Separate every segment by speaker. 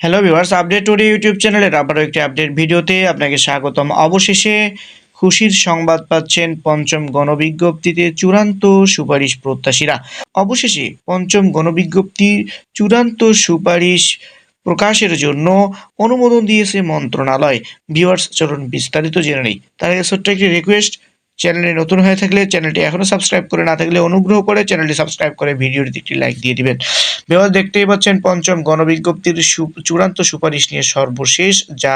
Speaker 1: Hello viewers update today YouTube চ্যানেলের আবারও একটি আপডেট ভিডিওতে আপনাকে স্বাগতম। অবশেষে খুশির সংবাদ পাচ্ছেন পঞ্চম গণবিজ্ঞপ্তিতে চূড়ান্ত সুপারিশ প্রত্যাশীরা। অবশেষে পঞ্চম গণবিজ্ঞপ্তির চূড়ান্ত সুপারিশ প্রকাশের জন্য অনুমোদন দিয়েছে মন্ত্রণালয়। ভিউয়ার্স চলুন বিস্তারিত জেনে নেই। তার আগে ছোট্ট একটি রিকোয়েস্ট চ্যানেলে নতুন হয়ে থাকলে চ্যানেলটি এখনও সাবস্ক্রাইব করে না থাকলে অনুগ্রহ করে চ্যানেলটি সাবস্ক্রাইব করে ভিডিওর একটি লাইক দিয়ে দিবেন। বিভাগ দেখতেই পাচ্ছেন পঞ্চম গণবিজ্ঞপ্তির চূড়ান্ত সুপারিশ নিয়ে সর্বশেষ যা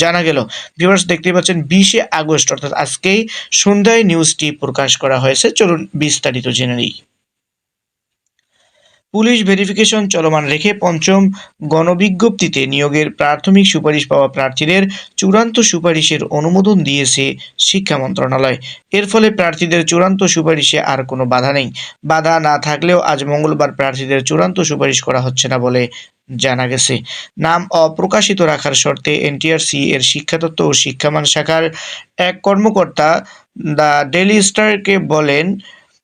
Speaker 1: জানা গেল। ভিউয়ার্স দেখতেই পাচ্ছেন বিশে আগস্ট, অর্থাৎ আজকেই সন্ধ্যায় নিউজটি প্রকাশ করা হয়েছে। চলুন বিস্তারিত জেনে নিই। পুলিশ ভেরিফিকেশন চলমান রেখে পঞ্চম গণবিজ্ঞপ্তিতে নিয়োগের প্রাথমিক সুপারিশ পাওয়া প্রার্থীদের চূড়ান্ত সুপারিশের অনুমোদন দিয়েছে শিক্ষা মন্ত্রণালয়। এর ফলে প্রার্থীদের চূড়ান্ত সুপারিশে আর কোনো বাধা নেই। বাধা না থাকলেও আজ মঙ্গলবার প্রার্থীদের চূড়ান্ত সুপারিশ করা হচ্ছে না বলে জানা গেছে। নাম অপ্রকাশিত রাখার শর্তে এনটিআরসি এর শিক্ষাতত্ত্ব ও শিক্ষামান শাখার এক কর্মকর্তা দ্য ডেলি স্টারকে বলেন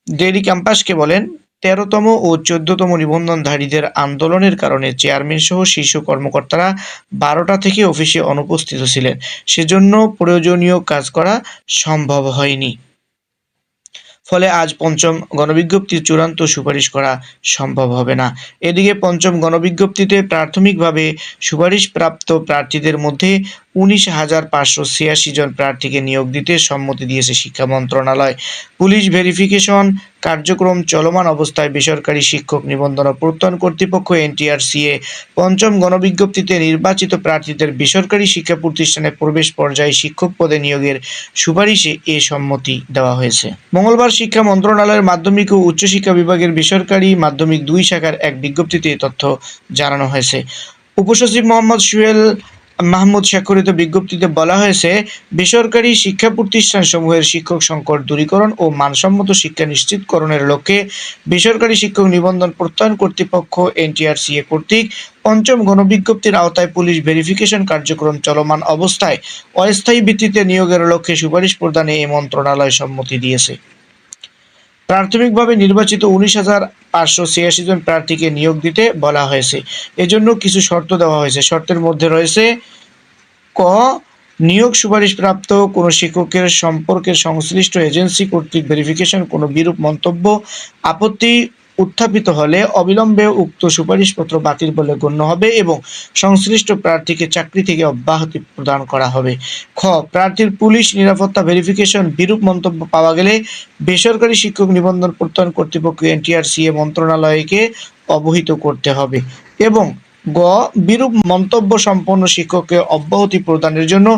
Speaker 1: ডেলি ক্যাম্পাসকে বলেন তেরোতম ও চোদ্দতম নিবন্ধনধারীদের আন্দোলনের কারণে চেয়ারম্যান সহ শীর্ষ কর্মকর্তারা বারোটা থেকে অফিসে অনুপস্থিত ছিলেন। সেজন্য প্রয়োজনীয় কাজ করা সম্ভব হয়নি। ফলে আজ পঞ্চম গণবিজ্ঞপ্তির চূড়ান্ত সুপারিশ করা সম্ভব হবে না। এদিকে পঞ্চম গণবিজ্ঞপ্তিতে প্রাথমিকভাবে সুপারিশপ্রাপ্ত প্রার্থীদের মধ্যে উনিশ হাজার পাঁচশো ছিয়াশি জন প্রার্থীকে নিয়োগ দিতে সম্মতি দিয়েছে শিক্ষা মন্ত্রণালয়। পুলিশ ভেরিফিকেশন কার্যক্রম চলমান অবস্থায় বেসরকারি শিক্ষক নিবন্ধন ও প্রত্যয়ন কর্তৃপক্ষ এনটিআরসিএ পঞ্চম গণবিজ্ঞপ্তিতে নির্বাচিত প্রার্থীদের বেসরকারি শিক্ষা প্রতিষ্ঠানে প্রবেশ পর্যায়ে শিক্ষক পদে নিয়োগের সুপারিশে এ সম্মতি দেওয়া হয়েছে। মঙ্গলবার শিক্ষা মন্ত্রণালয়ের মাধ্যমিক ও উচ্চশিক্ষা বিভাগের বেসরকারি মাধ্যমিক দুই শাখার এক বিজ্ঞপ্তিতে তথ্য জানানো হয়েছে। উপসচিব মোহাম্মদ সুয়েল মাহমুদ স্বাক্ষরিত বিজ্ঞপ্তিতে বলা হয়েছে, বেসরকারি শিক্ষা প্রতিষ্ঠানসমূহের শিক্ষক সংকট দূরীকরণ ও মানসম্মত শিক্ষা নিশ্চিতকরণের লক্ষ্যে বেসরকারি শিক্ষক নিবন্ধন প্রত্যয়ন কর্তৃপক্ষ এনটিআরসিএ কর্তৃক পঞ্চম গণবিজ্ঞপ্তির আওতায় পুলিশ ভেরিফিকেশন কার্যক্রম চলমান অবস্থায় অস্থায়ী ভিত্তিতে নিয়োগের লক্ষ্যে সুপারিশ প্রদানে এই মন্ত্রণালয় সম্মতি দিয়েছে। প্রাথমিকভাবে নির্বাচিত উনিশ হাজার পাঁচশো ছিয়াশি জন প্রার্থীকে নিয়োগ দিতে বলা হয়েছে। এজন্য কিছু শর্ত দেওয়া হয়েছে। শর্তের মধ্যে রয়েছে, ক, নিয়োগ সুপারিশপ্রাপ্ত কোনো শিক্ষকের সম্পর্কে সংশ্লিষ্ট এজেন্সি কর্তৃক ভেরিফিকেশন কোনো বিরূপ মন্তব্য, আপত্তি উত্থাপিত হলে অবিলম্বে উক্ত সুপারিশপত্র বাতিল বলে গণ্য হবে এবং সংশ্লিষ্ট প্রার্থীকে চাকরি থেকে অব্যাহতি প্রদান করা হবে। খ, প্রার্থীর পুলিশ নিরাপত্তা ভেরিফিকেশন বিরূপ মন্তব্য পাওয়া গেলে বেসরকারি শিক্ষক নিবন্ধন প্রত্যয়ন কর্তৃপক্ষ এনটিআরসিএ মন্ত্রণালয়কে অবহিত করতে হবে এবং গ, বিরূপ মন্তব্য সম্পন্ন শিক্ষককে অব্যাহতি প্রদানের জন্য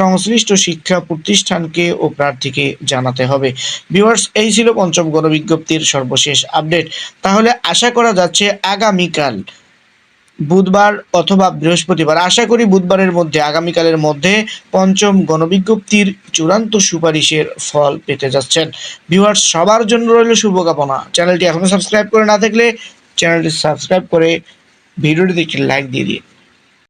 Speaker 1: সংশ্লিষ্ট শিক্ষা প্রতিষ্ঠানকে ও প্রার্থীকে জানাতে হবে। ভিউয়ার্স, এই ছিল পঞ্চম গণবিজ্ঞপ্তির সর্বশেষ আপডেট। তাহলে আশা করা যাচ্ছে আগামীকাল বুধবার অথবা বৃহস্পতিবার, আশা করি বুধবারের মধ্যে, আগামীকালের মধ্যে পঞ্চম গণবিজ্ঞপ্তির চূড়ান্ত সুপারিশের ফল পেতে যাচ্ছেন। ভিউয়ার্স, সবার জন্য রইল শুভকামনা। চ্যানেলটি এখনও সাবস্ক্রাইব করে না থাকলে চ্যানেলটি সাবস্ক্রাইব করে ভিডিওটিতে একটি লাইক দিয়ে দিন।